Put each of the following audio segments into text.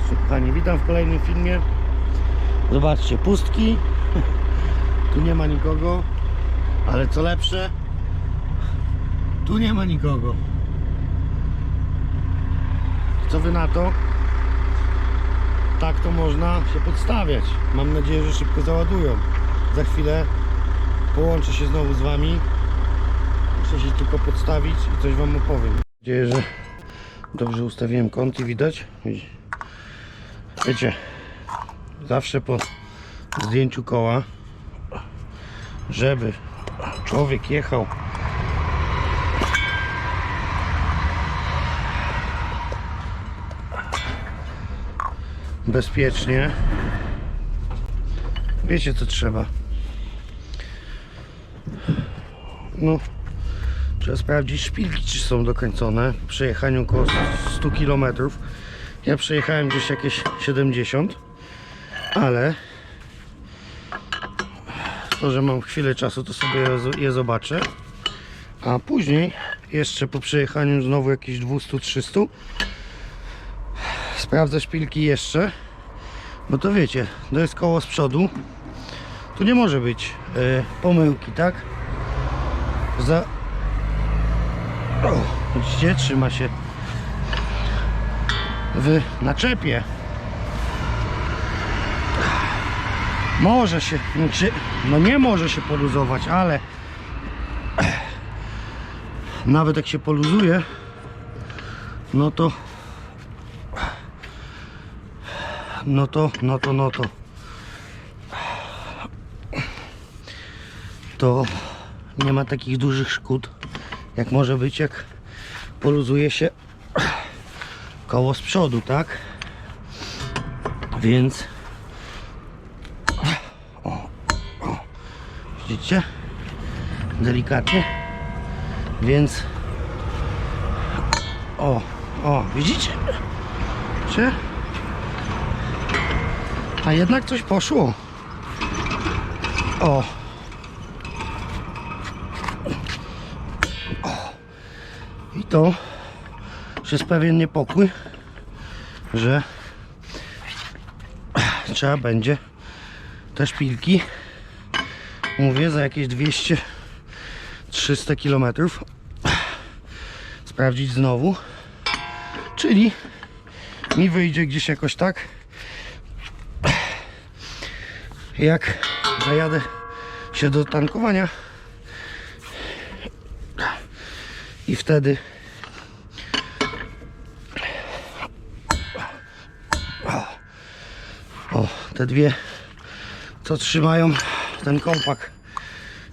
Zobaczcie, kochani, witam w kolejnym filmie. Zobaczcie, pustki. Tu nie ma nikogo. Ale co lepsze, tu nie ma nikogo. Co wy na to? Tak to można się podstawiać. Mam nadzieję, że szybko załadują. Za chwilę połączę się znowu z wami. Muszę się tylko podstawić i coś wam opowiem. Mam nadzieję, że dobrze ustawiłem kąt i widać. Wiecie, zawsze po zdjęciu koła, żeby człowiek jechał bezpiecznie. Wiecie co trzeba. No, trzeba sprawdzić szpilki, czy są dokończone. Po przejechaniu około 100 km. Ja przejechałem gdzieś jakieś 70, ale to, że mam chwilę czasu, to sobie je- zobaczę. A później, jeszcze po przejechaniu znowu jakieś 200-300, sprawdzę szpilki jeszcze. Bo to wiecie, to jest koło z przodu. Tu nie może być e, pomyłki, tak? Za... O, widzicie, trzyma się w naczepie. Może się, znaczy, no nie może się poluzować, ale nawet jak się poluzuje, no to no to, no to, no to to nie ma takich dużych szkód jak może być jak poluzuje się koło z przodu, tak? Więc o, o, widzicie? Delikatnie. Więc o, o, widzicie? Widzicie? A jednak coś poszło. O. o. I to jest pewien niepokój, że trzeba będzie te szpilki, mówię, za jakieś 200-300 km sprawdzić znowu. Czyli mi wyjdzie gdzieś jakoś tak, jak zajadę się do tankowania i wtedy o, te dwie co trzymają ten kompak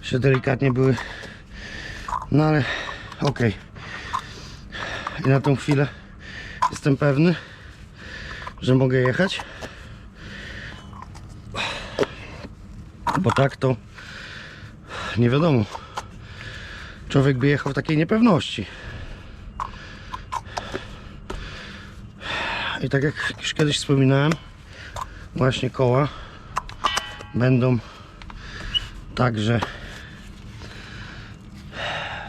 się delikatnie były no ale okej i na tą chwilę jestem pewny że mogę jechać bo tak to nie wiadomo. Człowiek by jechał w takiej niepewności. I tak jak już kiedyś wspominałem, właśnie koła będą także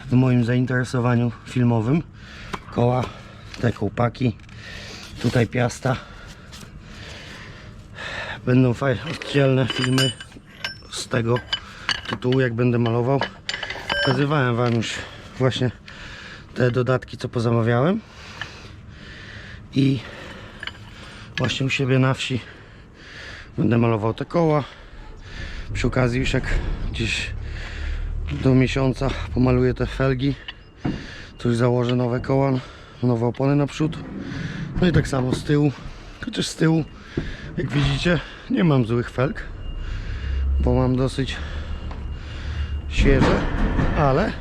w moim zainteresowaniu filmowym. Koła, te kołpaki, tutaj piasta. Będą fajne, oddzielne filmy z tego tytułu, jak będę malował. Pokazywałem Wam już właśnie te dodatki, co pozamawiałem. I właśnie u siebie na wsi będę malował te koła. Przy okazji już jak gdzieś do miesiąca pomaluję te felgi, to już założę nowe koła, nowe opony naprzód. No i tak samo z tyłu. Chociaż z tyłu, jak widzicie, nie mam złych felg bo mam dosyć świeże, ale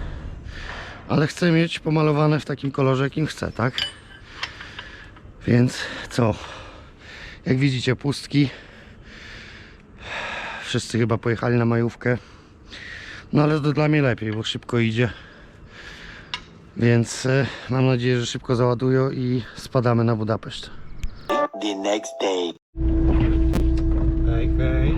ale chcę mieć pomalowane w takim kolorze, jakim chcę, tak? Więc co? Jak widzicie, pustki. Wszyscy chyba pojechali na majówkę. No ale to dla mnie lepiej, bo szybko idzie. Więc e, mam nadzieję, że szybko załadują i spadamy na Budapeszt. the next day. Hej, hej.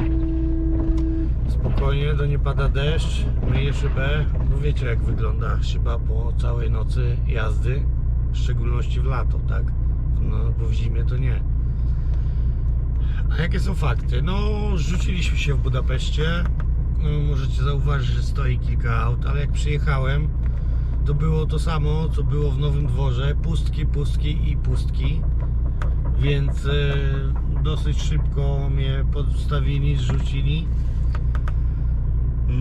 Spokojnie, to nie pada deszcz. Myję szybę. No wiecie jak wygląda szyba po całej nocy jazdy. W szczególności w lato, tak? No bo w zimie to nie. A jakie są fakty? No, rzuciliśmy się w Budapeszcie. No, możecie zauważyć, że stoi kilka aut, ale jak przyjechałem, to było to samo, co było w Nowym Dworze. Pustki, pustki i pustki. Więc e, dosyć szybko mnie podstawili, zrzucili.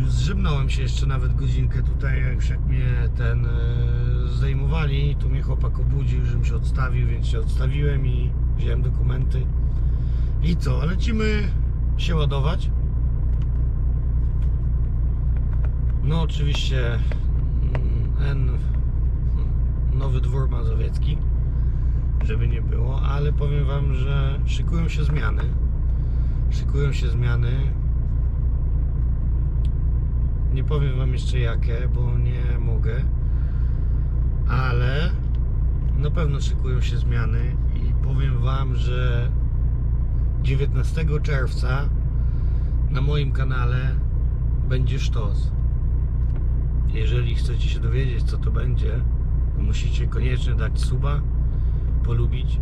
Zrzymnąłem się jeszcze nawet godzinkę tutaj, jak już jak mnie ten e, zdejmowali. Tu mnie chłopak obudził, żebym się odstawił, więc się odstawiłem i wziąłem dokumenty. I co? Lecimy się ładować. No oczywiście mm, N Nowy Dwór Mazowiecki, żeby nie było, ale powiem Wam, że szykują się zmiany. Szykują się zmiany. Nie powiem Wam jeszcze jakie, bo nie mogę, ale na pewno szykują się zmiany i powiem Wam, że 19 czerwca na moim kanale będzie sztos. Jeżeli chcecie się dowiedzieć, co to będzie, to musicie koniecznie dać suba, polubić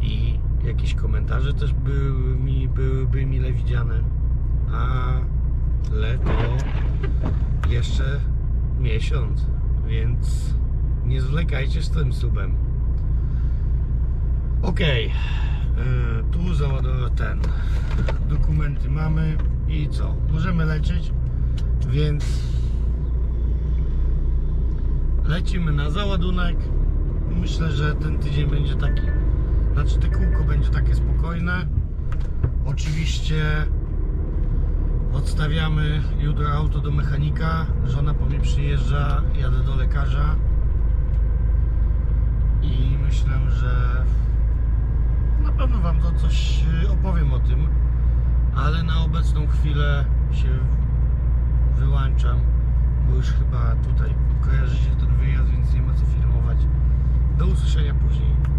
i jakieś komentarze też były mi, byłyby mile widziane. Ale to jeszcze miesiąc, więc nie zwlekajcie z tym subem. Okej, e, tu załadował ten. Dokumenty mamy i co? Możemy lecieć, więc lecimy na załadunek. Myślę, że ten tydzień będzie taki, znaczy te kółko będzie takie spokojne. Oczywiście odstawiamy jutro auto do mechanika. Żona po mnie przyjeżdża, jadę do lekarza i myślę, że pewno Wam to coś y, opowiem o tym, ale na obecną chwilę się wyłączam, bo już chyba tutaj kojarzycie ten wyjazd, więc nie ma co filmować. Do usłyszenia później.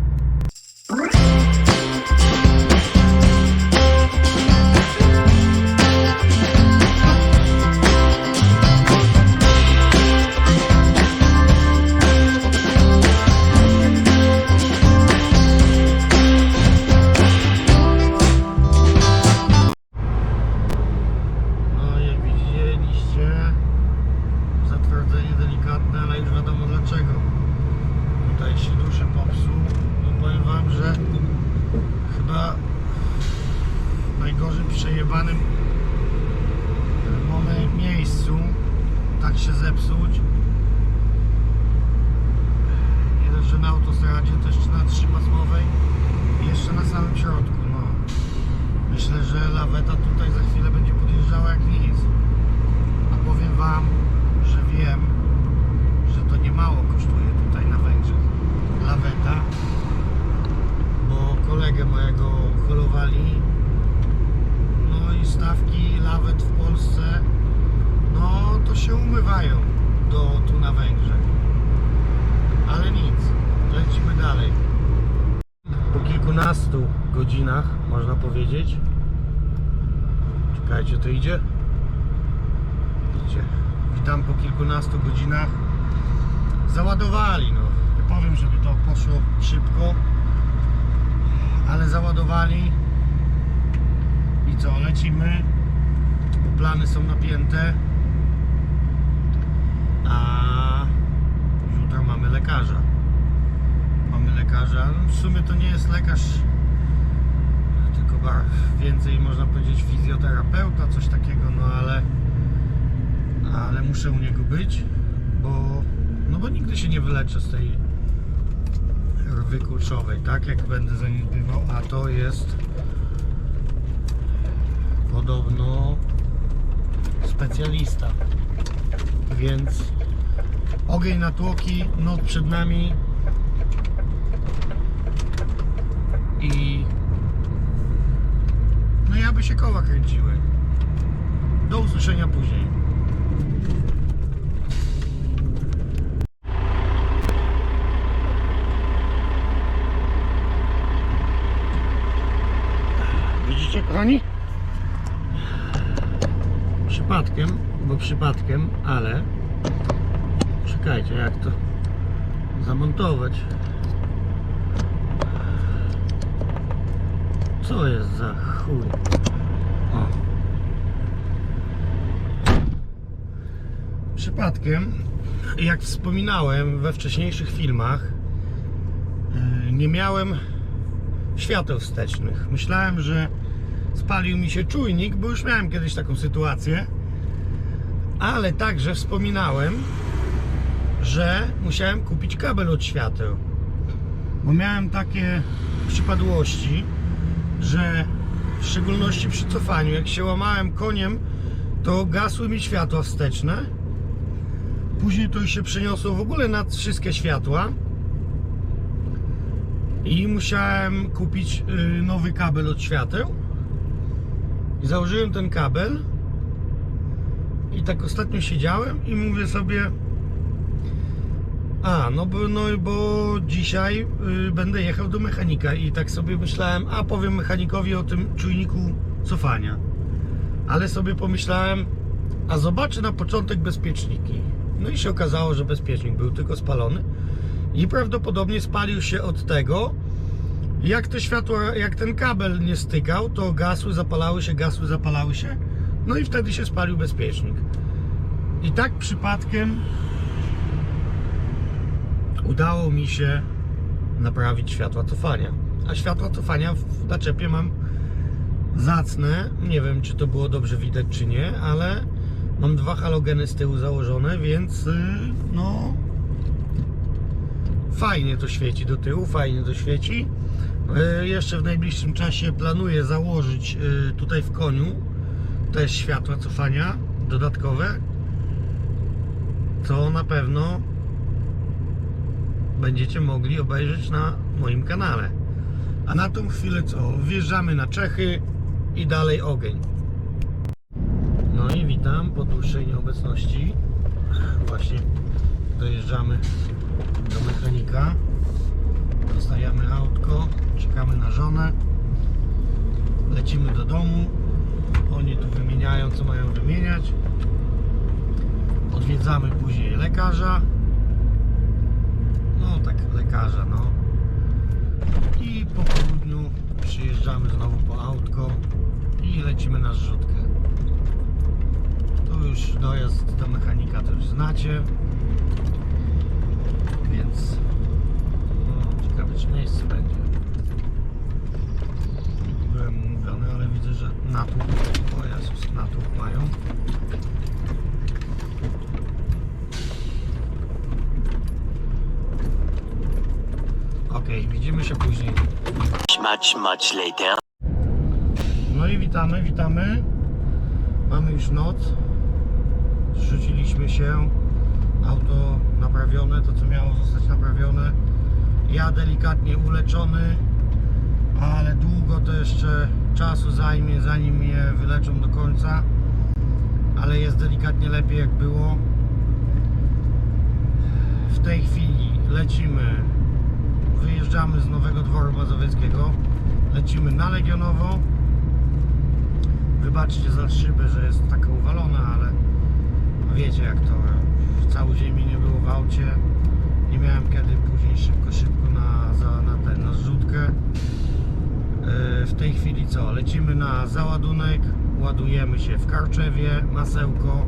12 godzinach, można powiedzieć. Czekajcie, to idzie? Witam po kilkunastu godzinach. Załadowali, no. Nie powiem, żeby to poszło szybko, ale załadowali. I co, lecimy, bo plany są napięte. Lekarza. No, W sumie to nie jest lekarz, tylko więcej można powiedzieć fizjoterapeuta, coś takiego, no ale ale muszę u niego być, bo no bo nigdy się nie wyleczę z tej rwy kurczowej, tak jak będę zaniedbywał, a to jest podobno specjalista. Więc ogień na tłoki, noc przed nami, i no i aby się koła kręciły. Do usłyszenia później. Widzicie kochani? Przypadkiem, bo przypadkiem, ale czekajcie jak to zamontować. Co jest za chuj? O. Przypadkiem, jak wspominałem we wcześniejszych filmach, yy, nie miałem świateł wstecznych. Myślałem, że spalił mi się czujnik, bo już miałem kiedyś taką sytuację. Ale także wspominałem, że musiałem kupić kabel od świateł. Bo miałem takie przypadłości, że w szczególności przy cofaniu, jak się łamałem koniem, to gasły mi światła wsteczne. Później to się przeniosło w ogóle na wszystkie światła. I musiałem kupić y, nowy kabel od świateł. I założyłem ten kabel. I tak ostatnio siedziałem i mówię sobie. A, no bo, no bo dzisiaj y, będę jechał do mechanika i tak sobie myślałem, a powiem mechanikowi o tym czujniku cofania. Ale sobie pomyślałem, a zobaczę na początek bezpieczniki. No i się okazało, że bezpiecznik był tylko spalony i prawdopodobnie spalił się od tego, jak te światła, jak ten kabel nie stykał, to gasły, zapalały się, gasły, zapalały się. No i wtedy się spalił bezpiecznik. I tak przypadkiem udało mi się naprawić światła cofania. A światła cofania w naczepie mam zacne. Nie wiem, czy to było dobrze widać, czy nie, ale mam dwa halogeny z tyłu założone, więc yy, no fajnie to świeci do tyłu, fajnie to świeci. Yy, Jeszcze w najbliższym czasie planuję założyć yy, tutaj w koniu też światła cofania dodatkowe, co na pewno będziecie mogli obejrzeć na moim kanale. A na tą chwilę co? Wjeżdżamy na Czechy i dalej ogień. No i witam po dłuższej nieobecności. Właśnie dojeżdżamy do mechanika. Zostawiamy autko, czekamy na żonę. Lecimy do domu. Oni tu wymieniają, co mają wymieniać. Odwiedzamy później lekarza. Lekarza, no. I po południu przyjeżdżamy znowu po autko i lecimy na zrzutkę. Tu już dojazd do mechanika już znacie. Więc no, ciekawe czy miejsce będzie. Byłem umówiony, ale widzę, że natłok, o Jezus, natłok mają. Okej, widzimy się później. Much, much later. No i witamy, witamy. Mamy już noc. Zrzuciliśmy się. Auto naprawione, to co miało zostać naprawione. Ja delikatnie uleczony, ale długo to jeszcze czasu zajmie, zanim mnie wyleczą do końca. Ale jest delikatnie lepiej jak było. W tej chwili lecimy, wyjeżdżamy z Nowego Dworu Mazowieckiego, lecimy na Legionowo. Wybaczcie za szybę, że jest taka uwalona, ale wiecie jak to. Cały dzień mi nie było w aucie. Nie miałem kiedy później szybko, szybko na, za, na, ten, na zrzutkę. Yy, W tej chwili co? Lecimy na załadunek, ładujemy się w Karczewie, masełko.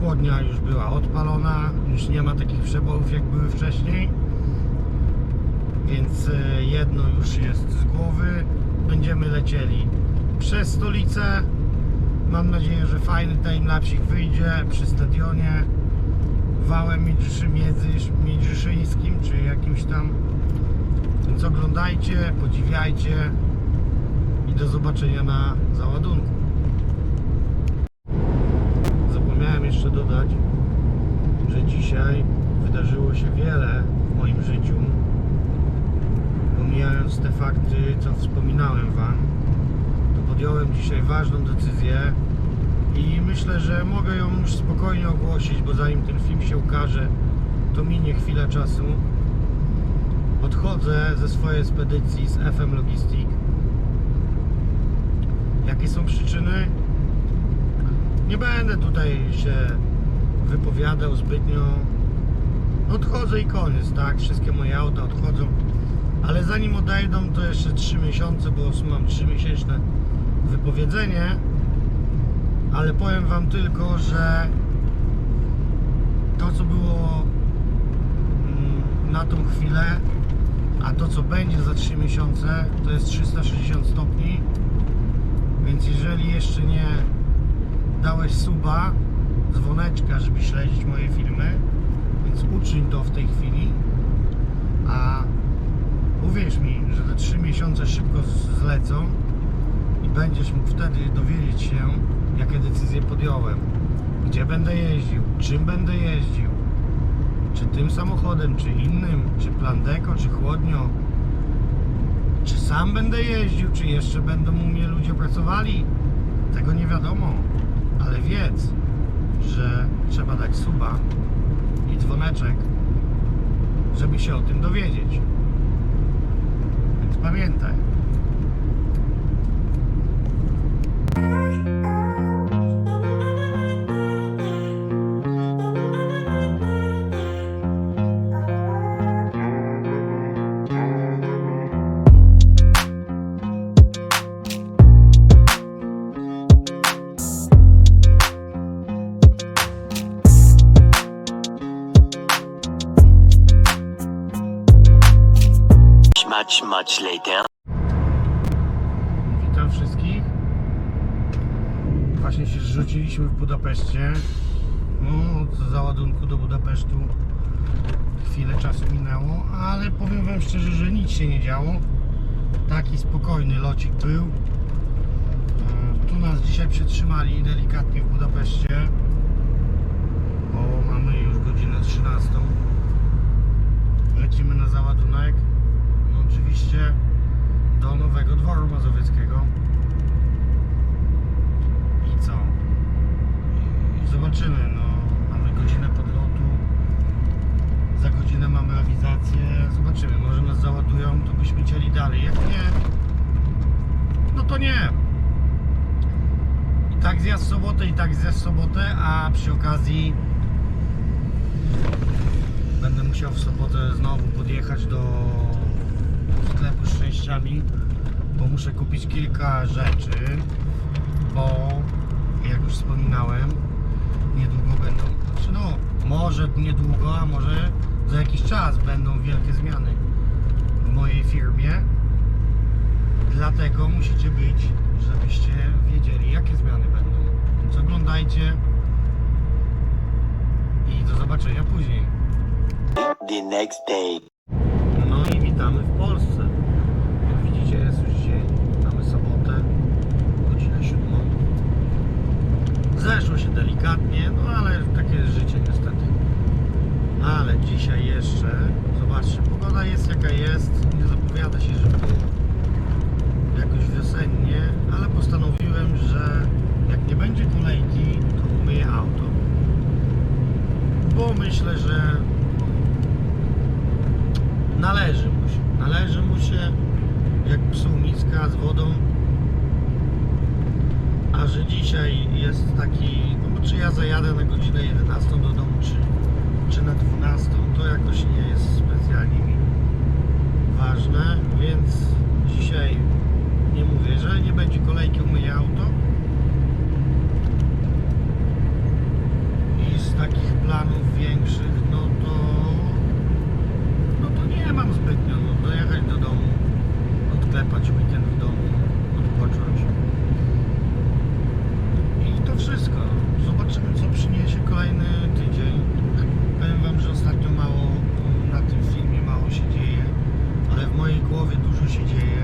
Chłodnia już była odpalona, już nie ma takich przebojów jak były wcześniej. Więc e, jedno już jest z głowy. Będziemy lecieli przez stolicę. Mam nadzieję, że fajny timelapsik wyjdzie przy stadionie wałem Międzyszy, Międzysz, Międzyszyńskim, czy jakimś tam. Więc oglądajcie, podziwiajcie i do zobaczenia na załadunku. Zapomniałem jeszcze dodać, że dzisiaj wydarzyło się wiele w moim życiu pomijając te fakty, co wspominałem Wam, to podjąłem dzisiaj ważną decyzję i myślę, że mogę ją już spokojnie ogłosić, bo zanim ten film się ukaże, to minie chwila czasu. Odchodzę ze swojej spedycji z FM Logistic. Jakie są przyczyny? Nie będę tutaj się wypowiadał zbytnio. Odchodzę i koniec, tak? Wszystkie moje auta odchodzą Ale zanim odejdą, to jeszcze 3 miesiące, bo mam 3 miesięczne wypowiedzenie. Ale powiem Wam tylko, że to co było mm, na tą chwilę, a to co będzie za 3 miesiące, to jest 360 stopni. Więc jeżeli jeszcze nie dałeś suba, dzwoneczka, żeby śledzić moje filmy, więc uczyń to w tej chwili. A uwierz mi, że te 3 miesiące szybko zlecą i będziesz mógł wtedy dowiedzieć się, jakie decyzje podjąłem. Gdzie będę jeździł, czym będę jeździł, czy tym samochodem, czy innym, czy Plandeko, czy Chłodnio, czy sam będę jeździł, czy jeszcze będą u mnie ludzie pracowali. Tego nie wiadomo, ale wiedz, że trzeba dać suba i dzwoneczek, żeby się o tym dowiedzieć. Pamiętaj. Much, much later. Witam wszystkich. Właśnie się zrzuciliśmy w Budapeszcie. No, od załadunku do Budapesztu chwilę czasu minęło, ale powiem Wam szczerze, że nic się nie działo. Taki spokojny locik był. E, Tu nas dzisiaj przetrzymali delikatnie w Budapeszcie, bo mamy już godzinę 13. Lecimy na załadunek. No oczywiście do Nowego Dworu Mazowieckiego. I co? I zobaczymy, no mamy godzinę podlotu. Za godzinę mamy awizację. Zobaczymy, może nas załadują, to byśmy chcieli dalej. Jak nie, no to nie. I tak zjazd w sobotę, i tak zjazd w sobotę, a przy okazji będę musiał w sobotę znowu podjechać do sklepu z częściami, bo muszę kupić kilka rzeczy, bo jak już wspominałem, niedługo będą, znaczy no, może niedługo, a może za jakiś czas będą wielkie zmiany w mojej firmie. Dlatego musicie być, żebyście wiedzieli, jakie zmiany będą. Więc oglądajcie i do zobaczenia później. The next day. No i witamy w Polsce. Jak widzicie jest już dzień, mamy sobotę, godzinę siódmą. Zeszło się delikatnie, no ale takie jest życie niestety. Ale dzisiaj jeszcze, zobaczcie, pogoda jest jaka jest, nie zapowiada się, że było jakoś wiosennie, ale postanowiłem, że jak nie będzie kolejki, to umyję auto. Bo myślę, że należy mu się. Należy mu się jak psu miska z wodą. A że dzisiaj jest taki, no bo czy ja zajadę na godzinę 11 do domu, czy, czy na 12, to jakoś nie jest specjalnie mi ważne, więc dzisiaj nie mówię, jeżeli nie będzie kolejki, umyję auto. I z takich planów większych, no to no to nie mam zbytnio, no dojechać do domu, odklepać weekend w domu, odpocząć. I to wszystko. Zobaczymy co przyniesie kolejny tydzień. Powiem wam, że ostatnio mało mm, na tym filmie mało się dzieje, ale w mojej głowie dużo się dzieje.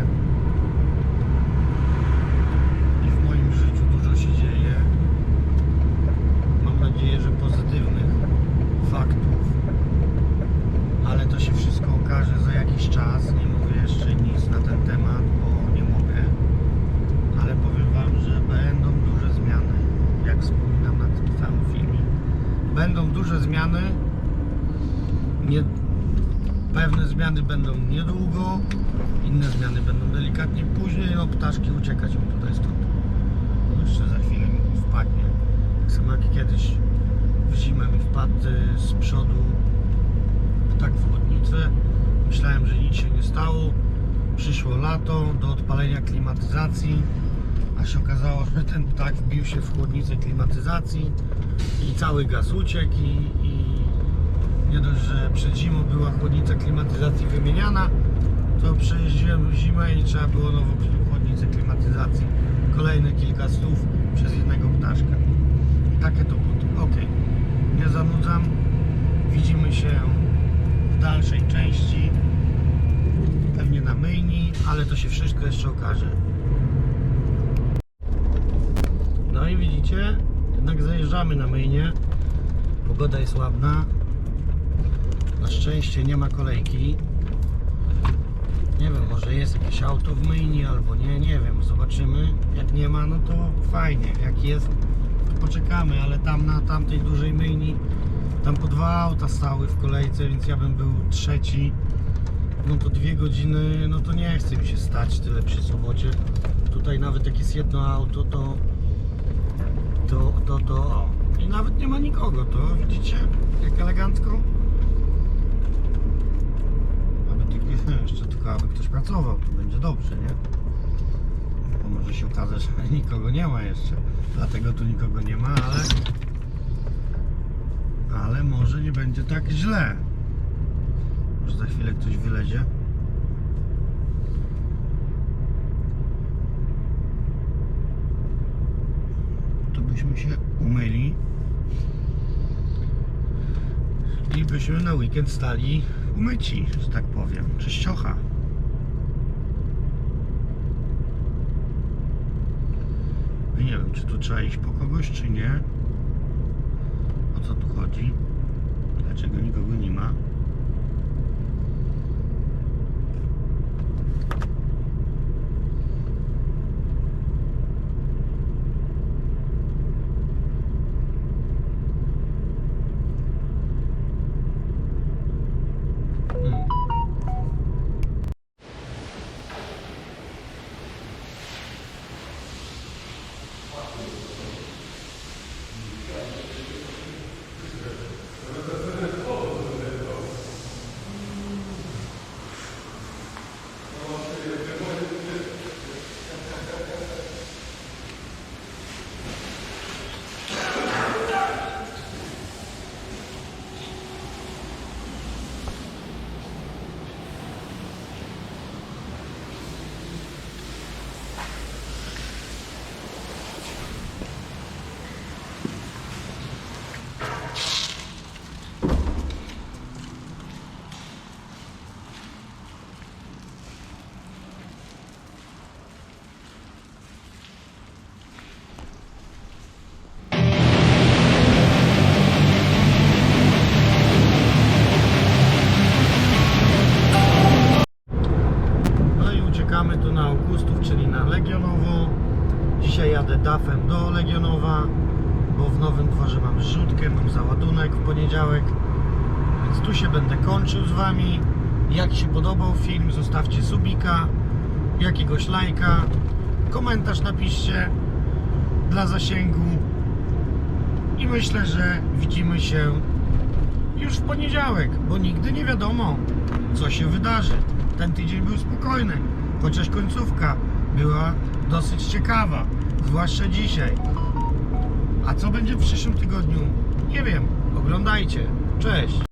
I w moim życiu dużo się dzieje. Mam nadzieję, że pozytywnych faktów ale to okaże za jakiś czas. Nie mówię jeszcze nic na ten temat, bo nie mogę. Ale powiem Wam, że będą duże zmiany, jak wspominam na tym samym filmie. Będą duże zmiany. Nie, pewne zmiany będą niedługo, inne zmiany będą delikatnie później. No ptaszki uciekać mi tutaj stąd. No, Jeszcze za chwilę mi wpadnie. Tak samo jak kiedyś w zimę mi wpadł y, z przodu tak w chłodnicę, Myślałem, że nic się nie stało. Przyszło lato do odpalenia klimatyzacji, a się okazało, że ten ptak wbił się w chłodnicę klimatyzacji i cały gaz uciekł i, i nie dość, że przed zimą była chłodnica klimatyzacji wymieniana, to przejeździłem zimę i trzeba było nową chłodnicę klimatyzacji. Kolejne kilka stów przez jednego ptaszka. Takie to było. Ok, nie zanudzam. Widzimy się dalszej części. Pewnie na myjni, ale to się wszystko jeszcze okaże. No i widzicie, jednak zajeżdżamy na myjnie. Pogoda jest ładna. Na szczęście nie ma kolejki. Nie wiem, może jest jakieś auto w myjni albo nie, nie wiem, zobaczymy. Jak nie ma, no to fajnie. Jak jest, to poczekamy, ale tam na tamtej dużej myjni, tam po dwa auta stały w kolejce, więc ja bym był trzeci. No to dwie godziny, no to nie chce mi się stać tyle przy sobocie. Tutaj nawet jak jest jedno auto, to to, to, to, o. I nawet nie ma nikogo, to widzicie, jak elegancko. Aby tylko, jeszcze tylko, aby ktoś pracował, to będzie dobrze, nie? Bo może się okazać, że nikogo nie ma jeszcze, dlatego tu nikogo nie ma, ale ale może nie będzie tak źle. Może za chwilę ktoś wylezie. to byśmy się umyli i byśmy na weekend stali umyci, że tak powiem, czyściocha. I nie wiem, czy tu trzeba iść po kogoś, czy nie. Co tu chodzi? Dlaczego nikogo nie ma? DAF-em do Legionowa, bo w Nowym Dworze mam zrzutkę, mam załadunek w poniedziałek. Więc tu się będę kończył z Wami. Jak się podobał film, zostawcie subika, jakiegoś lajka, komentarz napiszcie dla zasięgu. I myślę, że widzimy się już w poniedziałek, bo nigdy nie wiadomo, co się wydarzy. Ten tydzień był spokojny, chociaż końcówka była dosyć ciekawa, zwłaszcza dzisiaj. A co będzie w przyszłym tygodniu? Nie wiem. Oglądajcie. Cześć.